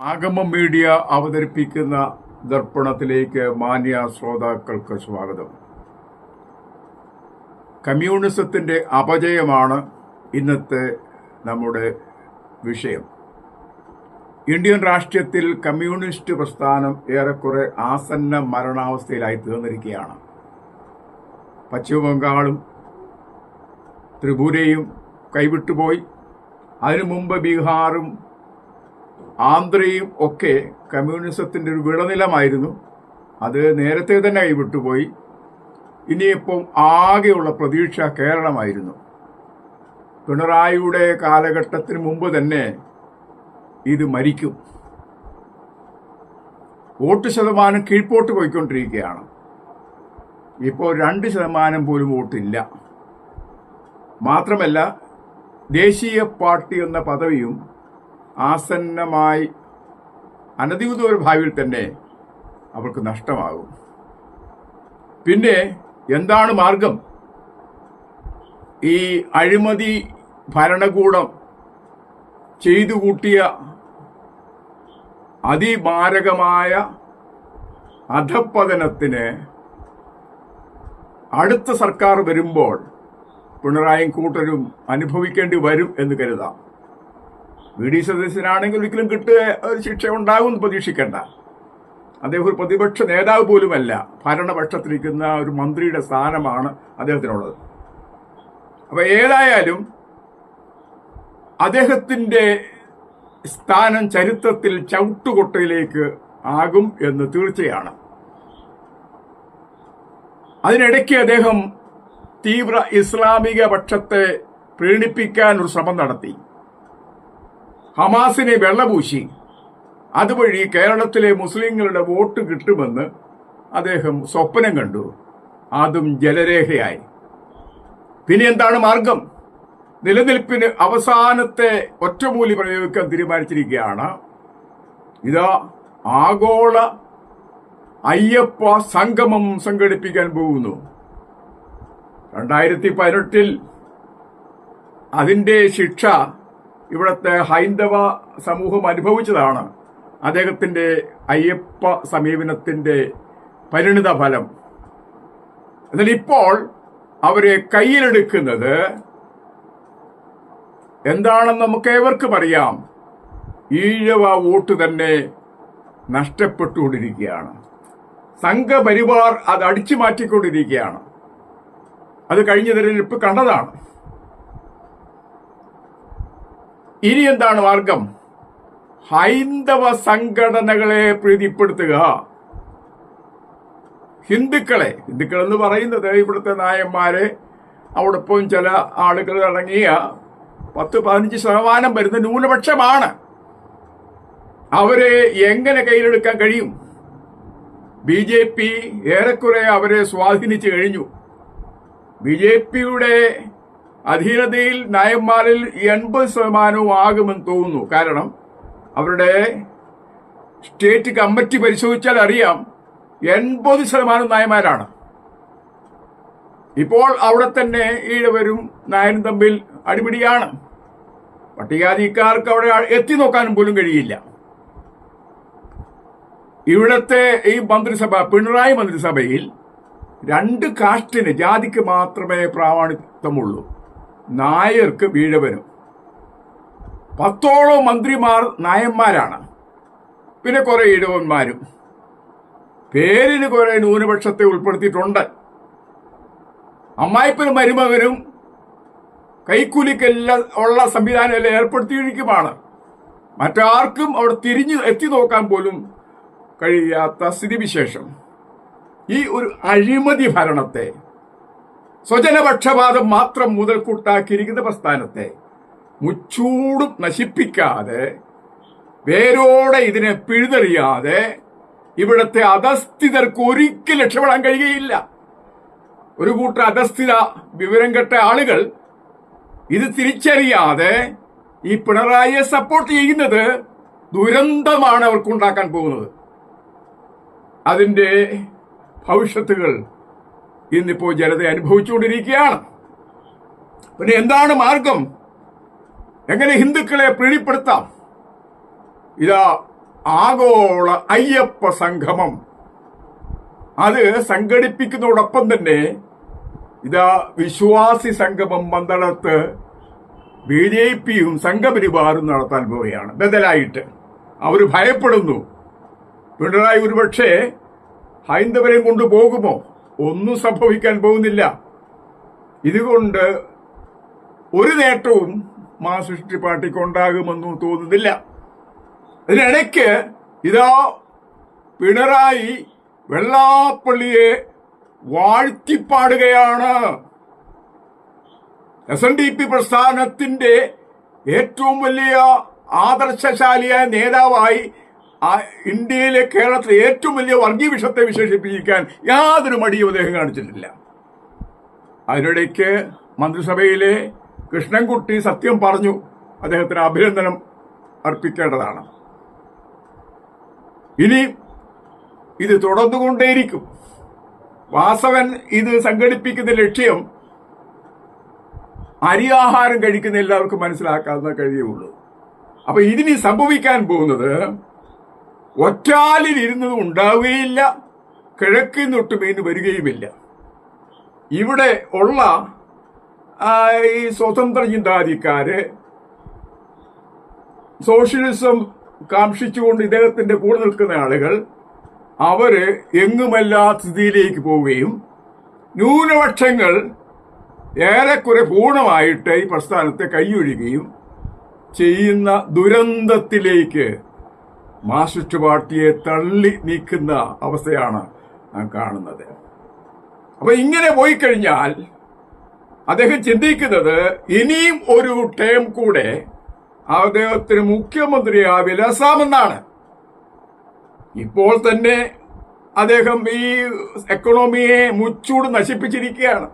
ആഗമ media അവതരിപ്പിക്കുന്ന ദർപ്പണത്തിലേക്ക് മാന്യ ശ്രോതാക്കൾക്ക് സ്വാഗതം. കമ്മ്യൂണിസത്തിന്റെ അപജയമാണ് ഇന്നത്തെ നമ്മുടെ വിഷയം. ഇന്ത്യൻ രാഷ്ട്രീയത്തിൽ കമ്മ്യൂണിസ്റ്റ് പ്രസ്ഥാനം ഏറെക്കുറെ ആസന്ന മരണാവസ്ഥയിലായി തീർന്നിരിക്കുകയാണ്. പശ്ചിമബംഗാളും ത്രിപുരയും കൈവിട്ടുപോയി. അതിനു മുമ്പ് ബീഹാറും ആന്ധ്രയും ഒക്കെ കമ്മ്യൂണിസത്തിന്റെ ഒരു വിളനിലമായിരുന്നു. അത് നേരത്തെ തന്നെ കൈവിട്ടുപോയി. ഇനിയിപ്പം ആകെയുള്ള പ്രതീക്ഷ കേരളമായിരുന്നു. പിണറായിയുടെ കാലഘട്ടത്തിന് മുമ്പ് തന്നെ ഇത് മരിക്കും. വോട്ട് ശതമാനം കീഴ്പോട്ട് പോയിക്കൊണ്ടിരിക്കുകയാണ്. ഇപ്പോൾ രണ്ട് ശതമാനം പോലും വോട്ടില്ല. മാത്രമല്ല ദേശീയ പാർട്ടി എന്ന പദവിയും ആസന്നമായി അനധികൃത ഒരു ഭാവിയിൽ തന്നെ അവൾക്ക് നഷ്ടമാകും. പിന്നെ എന്താണ് മാർഗം? ഈ അഴിമതി ഭരണകൂടം ചെയ്തു കൂട്ടിയ അതിമാരകമായ അധപ്പതനത്തിന് അടുത്ത സർക്കാർ വരുമ്പോൾ പിണറായും കൂട്ടരും അനുഭവിക്കേണ്ടി വരും എന്ന് കരുതാം. വി ഡി സദസ്യനാണെങ്കിൽ ഒരിക്കലും കിട്ടുക ഒരു ശിക്ഷ ഉണ്ടാകും എന്ന് പ്രതീക്ഷിക്കേണ്ട. അദ്ദേഹം ഒരു പ്രതിപക്ഷ നേതാവ് പോലുമല്ല. ഭരണപക്ഷത്തിരിക്കുന്ന ഒരു മന്ത്രിയുടെ സ്ഥാനമാണ് അദ്ദേഹത്തിനുള്ളത്. അപ്പൊ ഏതായാലും അദ്ദേഹത്തിന്റെ സ്ഥാനം ചരിത്രത്തിൽ ചവിട്ടുകൊട്ടയിലേക്ക് ആകും എന്ന് തീർച്ചയാണ്. അതിനിടയ്ക്ക് അദ്ദേഹം തീവ്ര ഇസ്ലാമിക പക്ഷത്തെ പ്രീണിപ്പിക്കാൻ ഒരു ശ്രമം നടത്തി. ഹമാസിനെ വെള്ളപൂശി. അതുവഴി കേരളത്തിലെ മുസ്ലിങ്ങളുടെ വോട്ട് കിട്ടുമെന്ന് അദ്ദേഹം സ്വപ്നം കണ്ടു. അതും ജലരേഖയായി. പിന്നെ എന്താണ് മാർഗം? നിലനിൽപ്പിന് അവസാനത്തെ ഒറ്റമൂലി പ്രയോഗിക്കാൻ തീരുമാനിച്ചിരിക്കുകയാണ്. ഇതാ ആഗോള അയ്യപ്പ സംഗമം സംഘടിപ്പിക്കാൻ പോകുന്നു. രണ്ടായിരത്തി പതിനെട്ടിൽ അതിന്റെ ശിക്ഷ ഇവിടുത്തെ ഹൈന്ദവ സമൂഹം അനുഭവിച്ചതാണ് അദ്ദേഹത്തിന്റെ അയ്യപ്പ സമീപനത്തിന്റെ പരിണിത ഫലം. എന്നാൽ ഇപ്പോൾ അവരെ കയ്യിലെടുക്കുന്നത് എന്താണെന്ന് നമുക്ക് ഏവർക്കും അറിയാം. ഈഴവ വോട്ട് തന്നെ നഷ്ടപ്പെട്ടുകൊണ്ടിരിക്കുകയാണ്. സംഘപരിവാർ അത് അടിച്ചു മാറ്റിക്കൊണ്ടിരിക്കുകയാണ്. അത് കഴിഞ്ഞ തിരഞ്ഞെടുപ്പ് കണ്ടതാണ്. ഇനി എന്താണ് മാർഗം? ഹൈന്ദവ സംഘടനകളെ പ്രീതിപ്പെടുത്തുക. ഹിന്ദുക്കളെ ഹിന്ദുക്കൾ എന്ന് പറയുന്നത് ഇവിടുത്തെ നായന്മാരെ അവിടൊപ്പം ചില ആളുകൾ അടങ്ങിയ പത്ത് പതിനഞ്ച് ശതമാനം വരുന്ന ന്യൂനപക്ഷമാണ്. അവരെ എങ്ങനെ കയ്യിലെടുക്കാൻ കഴിയും? ബി ജെ പി ഏറെക്കുറെ അവരെ സ്വാധീനിച്ചു കഴിഞ്ഞു. ബി ജെ പിയുടെ അധീനതയിൽ നായന്മാരിൽ എൺപത് ശതമാനവും ആകുമെന്ന് തോന്നുന്നു. കാരണം അവരുടെ സ്റ്റേറ്റ് കമ്മിറ്റി പരിശോധിച്ചാൽ അറിയാം എൺപത് ശതമാനം നായന്മാരാണ്. ഇപ്പോൾ അവിടെ തന്നെ ഈഴവരും നായരും തമ്മിൽ അടിപിടിയാണ്. പട്ടികാധിക്കാർക്ക് അവിടെ എത്തി നോക്കാനും പോലും കഴിയില്ല. ഇവിടത്തെ ഈ മന്ത്രിസഭ പിണറായി മന്ത്രിസഭയിൽ രണ്ട് കാസ്റ്റിന് ജാതിക്ക് മാത്രമേ പ്രാമാണിത്വമുള്ളൂ. നായർക്ക് വീഴവനും പത്തോളം മന്ത്രിമാർ നായന്മാരാണ്. പിന്നെ കുറെ ഇടവന്മാരും. പേരിന് കുറെ ന്യൂനപക്ഷത്തെ ഉൾപ്പെടുത്തിയിട്ടുണ്ട്. അമ്മായിപ്പനും മരുമകനും കൈക്കൂലിക്കെല്ലാം ഉള്ള സംവിധാനം എല്ലാം ഏർപ്പെടുത്തിയിരിക്കുമാണ് മറ്റാർക്കും അവിടെ തിരിഞ്ഞു എത്തി നോക്കാൻ പോലും കഴിയാത്ത സ്ഥിതിവിശേഷം. ഈ ഒരു അഴിമതി ഭരണത്തെ സ്വജനപക്ഷപാതം മാത്രം മുതൽക്കൂട്ടാക്കിയിരിക്കുന്ന പ്രസ്ഥാനത്തെ മുച്ചൂടും നശിപ്പിക്കാതെ വേരോടെ ഇതിനെ പിഴുതെറിയാതെ ഇവിടത്തെ അധസ്ഥിതർക്ക് ഒരിക്കലും രക്ഷപ്പെടാൻ കഴിയുകയില്ല. ഒരു കൂട്ടർ അധസ്ഥിത വിവരം കെട്ട ആളുകൾ ഇത് തിരിച്ചറിയാതെ ഈ പിണറായിയെ സപ്പോർട്ട് ചെയ്യുന്നത് ദുരന്തമാണ് അവർക്കുണ്ടാക്കാൻ പോകുന്നത്. അതിന്റെ ഭവിഷ്യത്തുകൾ ഇന്നിപ്പോ ജനത അനുഭവിച്ചുകൊണ്ടിരിക്കുകയാണ്. പിന്നെ എന്താണ് മാർഗം? എങ്ങനെ ഹിന്ദുക്കളെ പ്രീണിപ്പെടുത്താം ഇതാ ആഗോള അയ്യപ്പ സംഗമം. അത് സംഘടിപ്പിക്കുന്നതോടൊപ്പം തന്നെ ഇതാ വിശ്വാസി സംഗമം പന്തളത്ത് ബി ജെ പിയും സംഘപരിവാറും നടത്താൻ പോവുകയാണ്. ബദലായിട്ട്. അവർ ഭയപ്പെടുന്നു. പിണറായി ഒരുപക്ഷെ ഹൈന്ദവരെയും കൊണ്ടുപോകുമോ? ഒന്നും സംഭവിക്കാൻ പോകുന്നില്ല. ഇതുകൊണ്ട് ഒരു നേട്ടവും മാ പാർട്ടിക്ക് ഉണ്ടാകുമെന്നും തോന്നുന്നില്ല. അതിനിടയ്ക്ക് ഇതാ പിണറായി വെള്ളാപ്പള്ളിയെ വാഴ്ത്തിപ്പാടുകയാണ്. എസ് എൻ ഡി പി പ്രസ്ഥാനത്തിന്റെ ഏറ്റവും വലിയ ആദർശശാലിയായ നേതാവായി ആ ഇന്ത്യയിലെ കേരളത്തിലെ ഏറ്റവും വലിയ വർഗീയ വിഷത്തെ വിശേഷിപ്പിക്കാൻ യാതൊരു മടിയും അദ്ദേഹം കാണിച്ചിട്ടില്ല. അതിനിടയ്ക്ക് മന്ത്രിസഭയിലെ കൃഷ്ണൻകുട്ടി സത്യം പറഞ്ഞു അദ്ദേഹത്തിന് അഭിനന്ദനം അർപ്പിക്കേണ്ടതാണ്. ഇനി ഇത് തുടർന്നുകൊണ്ടേയിരിക്കും. വാസവൻ ഇത് സംഘടിപ്പിക്കുന്ന ലക്ഷ്യം അരിയാഹാരം കഴിക്കുന്ന എല്ലാവർക്കും മനസ്സിലാക്കാവുന്ന കഴിയുള്ളൂ. അപ്പൊ ഇതിനി സംഭവിക്കാൻ പോകുന്നത് ഒറ്റാലിൽ ഇരുന്നത് ഉണ്ടാവുകയില്ല കിഴക്കിൽ നിന്നൊട്ട് മീൻ വരികയുമില്ല. ഇവിടെ ഉള്ള ഈ സ്വതന്ത്ര ചിന്താധിക്കാര് സോഷ്യലിസം കാക്ഷിച്ചുകൊണ്ട് ഇദ്ദേഹത്തിന്റെ കൂടെ നിൽക്കുന്ന ആളുകൾ അവർ എങ്ങുമല്ലാ സ്ഥിതിയിലേക്ക് പോവുകയും ന്യൂനപക്ഷങ്ങൾ ഏറെക്കുറെ പൂർണമായിട്ട് ഈ പ്രസ്ഥാനത്തെ കൈയൊഴുകയും ചെയ്യുന്ന ദുരന്തത്തിലേക്ക് മാർക്സിസ്റ്റ് പാർട്ടിയെ തള്ളി നീക്കുന്ന അവസ്ഥയാണ് നാം കാണുന്നത്. അപ്പൊ ഇങ്ങനെ പോയി കഴിഞ്ഞാൽ അദ്ദേഹം ചിന്തിക്കുന്നത് ഇനിയും ഒരു ടേം കൂടെ അദ്ദേഹത്തിന് മുഖ്യമന്ത്രിയാവില്ല സാമെന്നാണ്. ഇപ്പോൾ തന്നെ അദ്ദേഹം ഈ എക്കണോമിയെ മുച്ചൂട് നശിപ്പിച്ചിരിക്കുകയാണ്.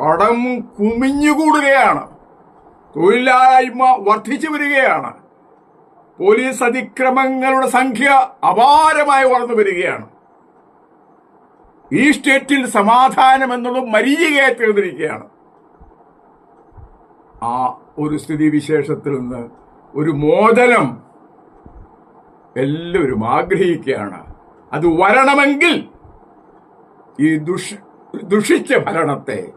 കടം കുമിഞ്ഞുകൂടുകയാണ്. തൊഴിലില്ലായ്മ വർദ്ധിച്ചു വരികയാണ്. പോലീസ് അതിക്രമങ്ങളുടെ സംഖ്യ അപാരമായി വളർന്നു വരികയാണ്. ഈ സ്റ്റേറ്റിൽ സമാധാനം എന്നുള്ളത് മരീചികയായി തീർന്നിരിക്കുകയാണ്. ആ ഒരു സ്ഥിതിവിശേഷത്തിൽ നിന്ന് ഒരു മോചനം എല്ലാവരും ആഗ്രഹിക്കുകയാണ്. അത് വരണമെങ്കിൽ ഈ ദുഷ് ദുഷിച്ച ഭരണത്തെ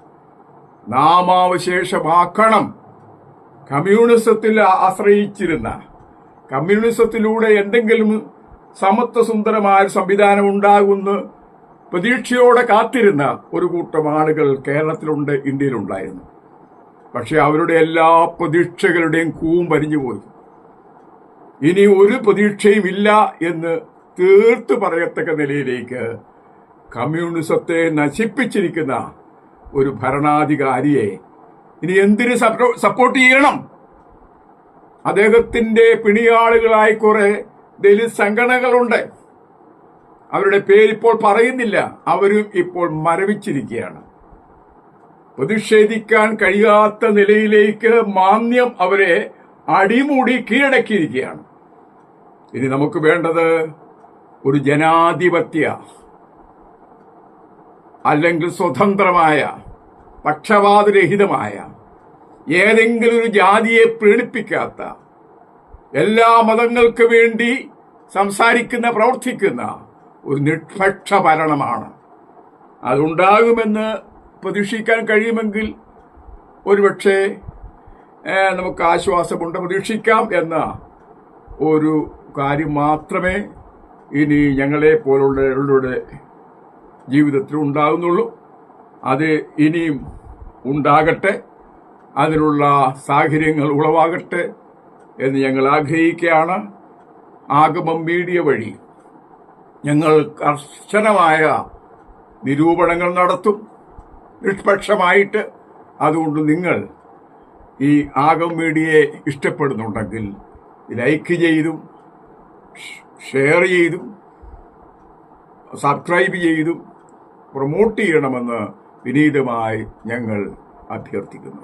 നാമാവശേഷമാക്കണം. കമ്മ്യൂണിസത്തിൽ ആശ്രയിച്ചിരുന്ന കമ്മ്യൂണിസത്തിലൂടെ എന്തെങ്കിലും സമത്വസുന്ദരമായ സംവിധാനം ഉണ്ടാകുമെന്ന് പ്രതീക്ഷയോടെ കാത്തിരുന്ന ഒരു കൂട്ടം ആളുകൾ കേരളത്തിലുണ്ട് ഇന്ത്യയിലുണ്ടായിരുന്നു. പക്ഷെ അവരുടെ എല്ലാ പ്രതീക്ഷകളുടെയും കൂവും പോയി. ഇനി ഒരു പ്രതീക്ഷയും ഇല്ല എന്ന് തീർത്ത് പറയത്തക്ക നിലയിലേക്ക് കമ്മ്യൂണിസത്തെ നശിപ്പിച്ചിരിക്കുന്ന ഒരു ഭരണാധികാരിയെ ഇനി എന്തിന് സപ്പോർട്ട് ചെയ്യണം? അദ്ദേഹത്തിന്റെ പിണിയാളുകളായി കുറെ ദലിത് സംഘടനകളുണ്ട്. അവരുടെ പേരിപ്പോൾ പറയുന്നില്ല. അവരും ഇപ്പോൾ മരവിച്ചിരിക്കുകയാണ്. പ്രതിഷേധിക്കാൻ കഴിയാത്ത നിലയിലേക്ക് മാന്യം അവരെ അടിമൂടി കീഴടക്കിയിരിക്കുകയാണ്. ഇനി നമുക്ക് വേണ്ടത് ഒരു ജനാധിപത്യ അല്ലെങ്കിൽ സ്വതന്ത്രമായ പക്ഷപാതരഹിതമായ ഏതെങ്കിലും ഒരു ജാതിയെ പ്രീണിപ്പിക്കാത്ത എല്ലാ മതങ്ങൾക്ക് വേണ്ടി സംസാരിക്കുന്ന പ്രവർത്തിക്കുന്ന ഒരു നിഷ്പക്ഷ ഭരണമാണ്. അതുണ്ടാകുമെന്ന് പ്രതീക്ഷിക്കാൻ കഴിയുമെങ്കിൽ ഒരുപക്ഷെ നമുക്ക് ആശ്വാസമുണ്ട് പ്രതീക്ഷിക്കാം എന്ന ഒരു കാര്യം മാത്രമേ ഇനി ഞങ്ങളെ പോലുള്ളവരുടെ ജീവിതത്തിൽ ഉണ്ടാകുന്നുള്ളൂ. അത് ഇനിയും ഉണ്ടാകട്ടെ. അതിനുള്ള സാഹചര്യങ്ങൾ ഉളവാകട്ടെ എന്ന് ഞങ്ങൾ ആഗ്രഹിക്കുകയാണ്. ആഗമം മീഡിയ വഴി ഞങ്ങൾ കർശനമായ നിരൂപണങ്ങൾ നടത്തും. നിഷ്പക്ഷമായിട്ട് അതുകൊണ്ട് നിങ്ങൾ ഈ ആഗം മീഡിയയെ ഇഷ്ടപ്പെടുന്നുണ്ടെങ്കിൽ ലൈക്ക് ചെയ്തും ഷെയർ ചെയ്തും സബ്സ്ക്രൈബ് ചെയ്തും പ്രൊമോട്ട് ചെയ്യണമെന്ന് വിനീതമായി ഞങ്ങൾ അഭ്യർത്ഥിക്കുന്നു.